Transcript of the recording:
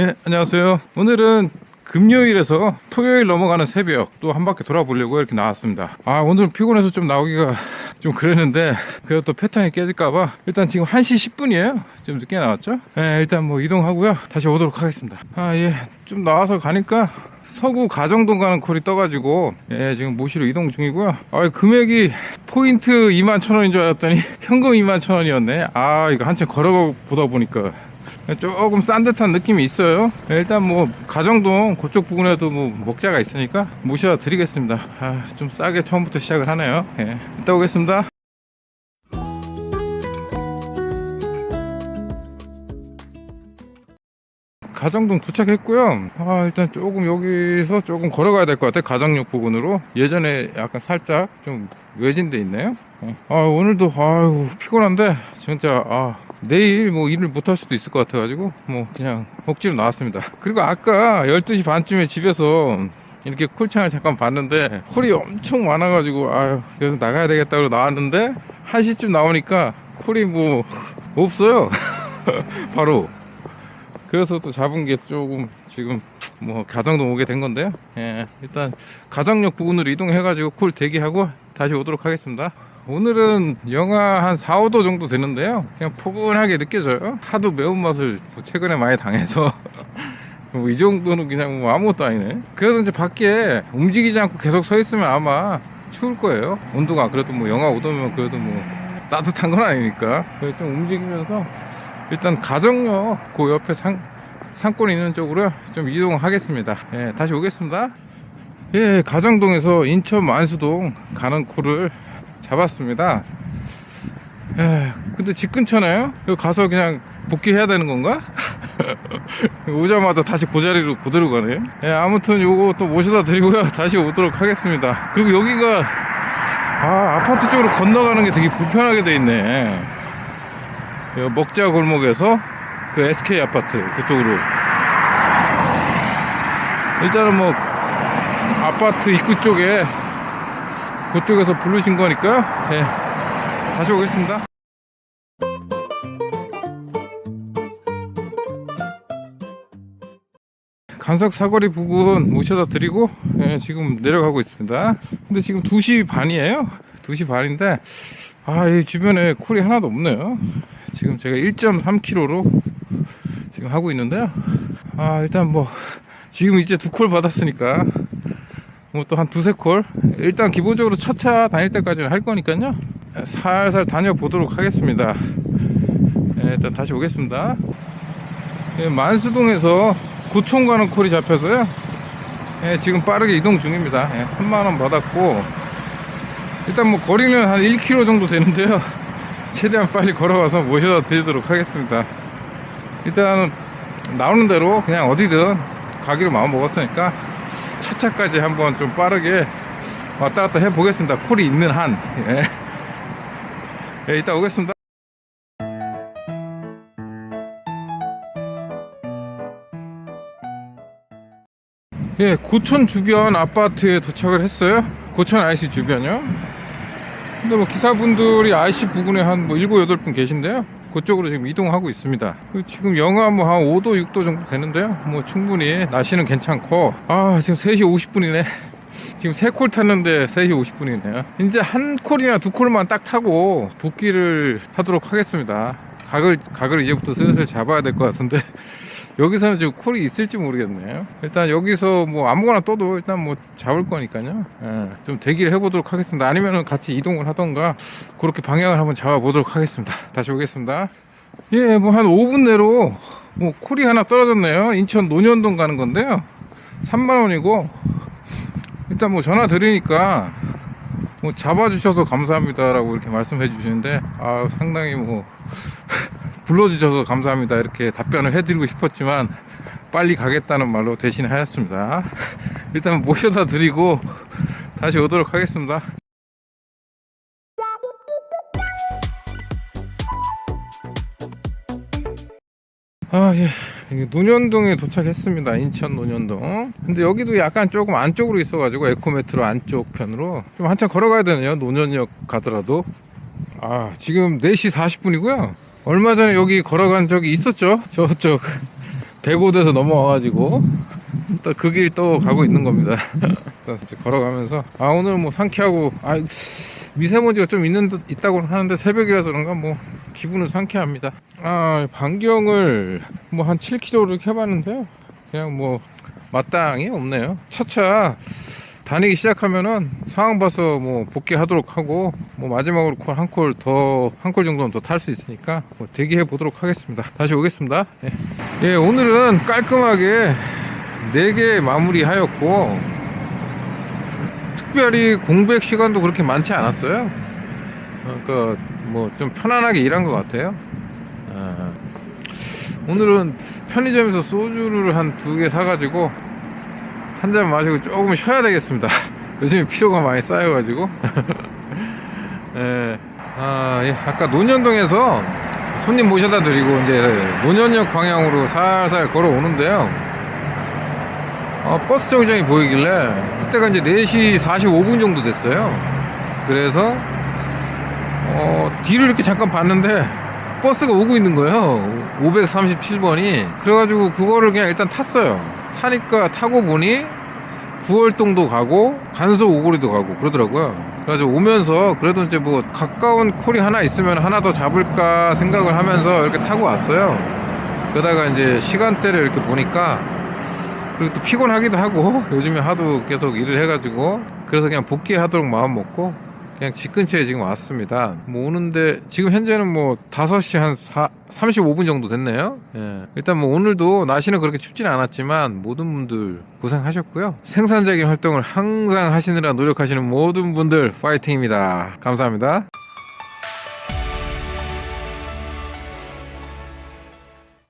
예, 안녕하세요. 오늘은 금요일에서 토요일 넘어가는 새벽 또 한 바퀴 돌아보려고 이렇게 나왔습니다. 아, 오늘 피곤해서 좀 나오기가 좀 그랬는데 그래도 또 패턴이 깨질까봐 일단 지금 1시 10분이에요. 좀 늦게 나왔죠? 예, 일단 뭐 이동하고요. 다시 오도록 하겠습니다. 아, 예. 좀 나와서 가니까 서구 가정동 가는 콜이 떠가지고 예, 지금 모시로 이동 중이고요. 아, 금액이 포인트 2만 천 원인 줄 알았더니 현금 2만 천 원이었네. 아, 이거 한참 걸어가 보다 보니까 조금 싼 듯한 느낌이 있어요. 일단 뭐 가정동 그쪽 부근에도 뭐 먹자가 있으니까 모셔 드리겠습니다. 아, 좀 싸게 처음부터 시작을 하네요. 예. 이따 오겠습니다. 가정동 도착했고요. 아, 일단 조금 여기서 조금 걸어가야 될 것 같아요. 가정역 부근으로. 예전에 약간 살짝 좀 외진데 있네요. 예. 아, 오늘도 아유 피곤한데 진짜 아 내일 뭐 일을 못 할 수도 있을 것 같아가지고 뭐 그냥 억지로 나왔습니다. 그리고 아까 12시 반쯤에 집에서 이렇게 콜창을 잠깐 봤는데 콜이 엄청 많아가지고 아유 그래서 나가야 되겠다고 나왔는데 1시쯤 나오니까 콜이 뭐 없어요. 바로 그래서 또 잡은 게 조금 지금 뭐 가정도 오게 된 건데요. 예, 일단 가정역 부근으로 이동해 가지고 콜 대기하고 다시 오도록 하겠습니다. 오늘은 영하 한 4, 5도 정도 되는데요. 그냥 포근하게 느껴져요. 하도 매운맛을 뭐 최근에 많이 당해서 뭐 이 정도는 그냥 뭐 아무것도 아니네. 그래도 이제 밖에 움직이지 않고 계속 서 있으면 아마 추울 거예요. 온도가 그래도 뭐 영하 5도면 그래도 뭐 따뜻한 건 아니니까. 그래서 좀 움직이면서 일단 가정역 그 옆에 산 산골 있는 쪽으로 좀 이동하겠습니다. 예, 다시 오겠습니다. 예, 가정동에서 인천 만수동 가는 코를 잡았습니다. 예, 근데 집 근처나요? 여기 가서 그냥 복귀해야 되는 건가? 오자마자 다시 그 자리로 그대로 가네요. 예, 아무튼 요거 또 모셔다 드리고요. 다시 오도록 하겠습니다. 그리고 여기가 아, 아파트 쪽으로 건너가는 게 되게 불편하게 돼 있네. 여 먹자 골목에서 그 SK 아파트 그쪽으로 일단은 뭐 아파트 입구 쪽에 그쪽에서 부르신 거니까요. 예. 다시 오겠습니다. 간석 사거리 부근 모셔다 드리고 예, 지금 내려가고 있습니다. 근데 지금 2시 반이에요. 2시 반인데 아 이 주변에 콜이 하나도 없네요. 지금 제가 1.3km로 지금 하고 있는데요. 아, 일단 뭐, 지금 이제 두 콜 받았으니까, 뭐 또 한 두세 콜. 일단 기본적으로 첫 차 다닐 때까지는 할 거니까요. 살살 다녀보도록 하겠습니다. 예, 일단 다시 오겠습니다. 예, 만수동에서 구촌 가는 콜이 잡혀서요. 예, 지금 빠르게 이동 중입니다. 예, 3만원 받았고, 일단 뭐 거리는 한 1km 정도 되는데요. 최대한 빨리 걸어가서 모셔다 드리도록 하겠습니다. 일단 나오는 대로 그냥 어디든 가기로 마음 먹었으니까 차차까지 한번 좀 빠르게 왔다 갔다 해 보겠습니다. 콜이 있는 한. 예. 예, 이따 오겠습니다. 예, 고촌 주변 아파트에 도착을 했어요. 고촌 IC 주변이요. 근데 뭐 기사분들이 IC 부근에 한 뭐 7, 8분 계신데요. 그쪽으로 지금 이동하고 있습니다. 그 지금 영하 뭐 한 5도, 6도 정도 되는데요. 뭐 충분히 날씨는 괜찮고, 아, 지금 3시 50분이네. 지금 세 콜 탔는데 3시 50분이네요. 이제 한 콜이나 두 콜만 딱 타고 복귀를 하도록 하겠습니다. 각을, 각을 이제부터 슬슬 잡아야 될 것 같은데, 여기서는 지금 콜이 있을지 모르겠네요. 일단 여기서 뭐 아무거나 떠도 일단 뭐 잡을 거니까요. 예, 좀 대기를 해보도록 하겠습니다. 아니면은 같이 이동을 하던가 그렇게 방향을 한번 잡아보도록 하겠습니다. 다시 오겠습니다. 예, 뭐 한 5분 내로 뭐 콜이 하나 떨어졌네요. 인천 논현동 가는 건데요. 3만 원이고 일단 뭐 전화 드리니까 뭐 잡아주셔서 감사합니다라고 이렇게 말씀해 주시는데 아 상당히 뭐 불러주셔서 감사합니다. 이렇게 답변을 해드리고 싶었지만 빨리 가겠다는 말로 대신하였습니다. 일단 모셔다 드리고 다시 오도록 하겠습니다. 아 예. 논현동에 도착했습니다. 인천 논현동. 근데 여기도 약간 조금 안쪽으로 있어가지고 에코메트로 안쪽 편으로 좀 한참 걸어가야 되네요. 논현역 가더라도. 아 지금 4시 40분이고요 얼마 전에 여기 걸어간 적이 있었죠 저쪽 배고돼서 넘어와가지고 또 그 길 또 가고 있는 겁니다. 걸어가면서 아 오늘 뭐 상쾌하고 아 미세먼지가 좀 있는 듯 있다고 하는데 새벽이라서 그런가 뭐 기분은 상쾌합니다. 아 반경을 뭐 한 7km 이렇게 해봤는데요. 그냥 뭐 마땅히 없네요. 차차 다니기 시작하면은 상황 봐서 뭐 복귀하도록 하고 뭐 마지막으로 콜 한 콜 더 한 콜 정도는 더 탈 수 있으니까 뭐 대기해 보도록 하겠습니다. 다시 오겠습니다. 예, 예, 오늘은 깔끔하게 4개 마무리하였고 특별히 공백 시간도 그렇게 많지 않았어요. 그러니까 뭐 좀 편안하게 일한 것 같아요. 아, 오늘은 편의점에서 소주를 한 두 개 사가지고 한 잔 마시고 조금 쉬어야 되겠습니다. 요즘에 피로가 많이 쌓여가지고. 예. 아, 예. 아까 논현동에서 손님 모셔다 드리고 이제 논현역 방향으로 살살 걸어오는데요. 어, 버스 정류장이 보이길래 그때가 이제 4시 45분 정도 됐어요. 그래서 어, 뒤를 이렇게 잠깐 봤는데 버스가 오고 있는 거예요. 537번이. 그래가지고 그거를 그냥 일단 탔어요. 타니까 타고 보니 구월동도 가고 간소 오고리도 가고 그러더라고요. 그래가지고 오면서 그래도 이제 뭐 가까운 콜이 하나 있으면 하나 더 잡을까 생각을 하면서 이렇게 타고 왔어요. 그러다가 이제 시간대를 이렇게 보니까 그리고 또 피곤하기도 하고 요즘에 하도 계속 일을 해가지고 그래서 그냥 복귀하도록 마음 먹고 그냥 집 근처에 지금 왔습니다. 뭐 오는데 지금 현재는 뭐 5시 한 4, 35분 정도 됐네요. 예. 일단 뭐 오늘도 날씨는 그렇게 춥지는 않았지만 모든 분들 고생하셨고요. 생산적인 활동을 항상 하시느라 노력하시는 모든 분들 파이팅입니다. 감사합니다.